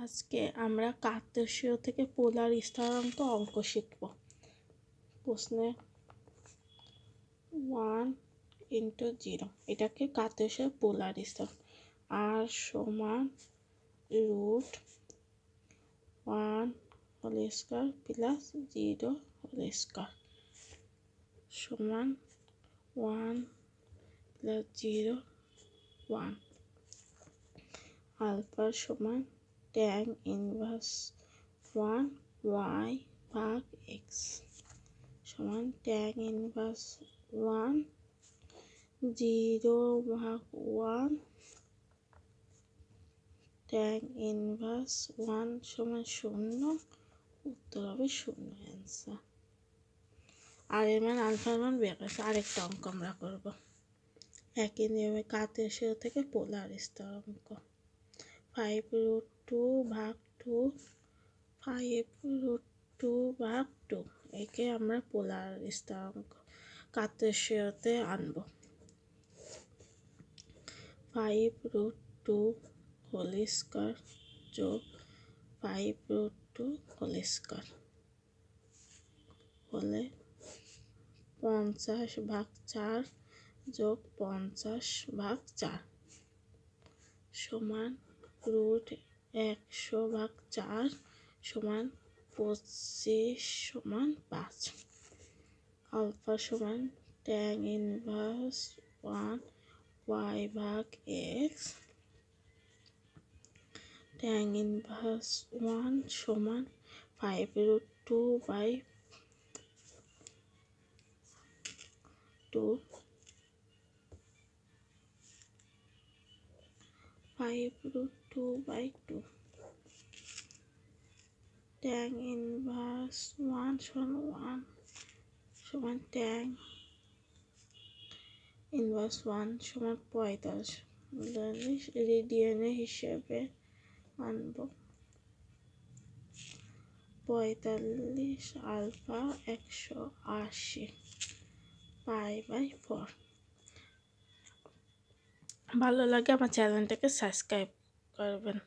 আজকে আমরা কার্তেশীয় থেকে পোলার স্থিরাঙ্ক অঙ্ক শিখব। প্রশ্নে ওয়ান ইন্টু জিরো এটাকে কার্তেশীয় পোলার স্থান। আর সমান root one whole square plus zero whole square সমান one plus zero one alpha সমান ট্যান ইনভার্স ওয়ান ওয়াই ভাগ এক্স সমান ট্যান ইনভার্স ওয়ান জিরো ভাগ ওয়ান ট্যান ইনভার্স ওয়ান সমান শূন্য, উত্তর হবে শূন্য অ্যান্সার আর এর মান আলফার মান বের করছে, আরেকটা অঙ্ক আমরা করব। একই নিয়মে কাতেশীয় থেকে পোলার স্তর অঙ্ক। ফাইভ রুট টু, ভাগ টু ফাইভ রুট টু, ভাগ টু। একে আমরা পোলার স্তরাঙ্ক কার্তেশীয়তে আনব। Five root two whole square যোগ five root two whole square হলে পঞ্চাশ ভাগ চার যোগ পঞ্চাশ ভাগ চার সমান রুট একশো ভাগ চার সমান পঁচিশ সমান পাঁচ। আলফা সমান ট্যাং ইনভার্স ওয়ান ওয়াই ভাগ এক্স ট্যাং ইনভার্স ওয়ান সমান five root two by two five root two by two tan inverse one সমান ওয়ান সমান ট্যাং ইনভার্স ওয়ান সমান পঁয়তাল্লিশ রেডিয়ানের হিসেবে আনব। পঁয়তাল্লিশ আলফা একশো আশি পাই বাই ফোর ভালো লাগে আমার চ্যানেলটাকে সাবস্ক্রাইব করবেন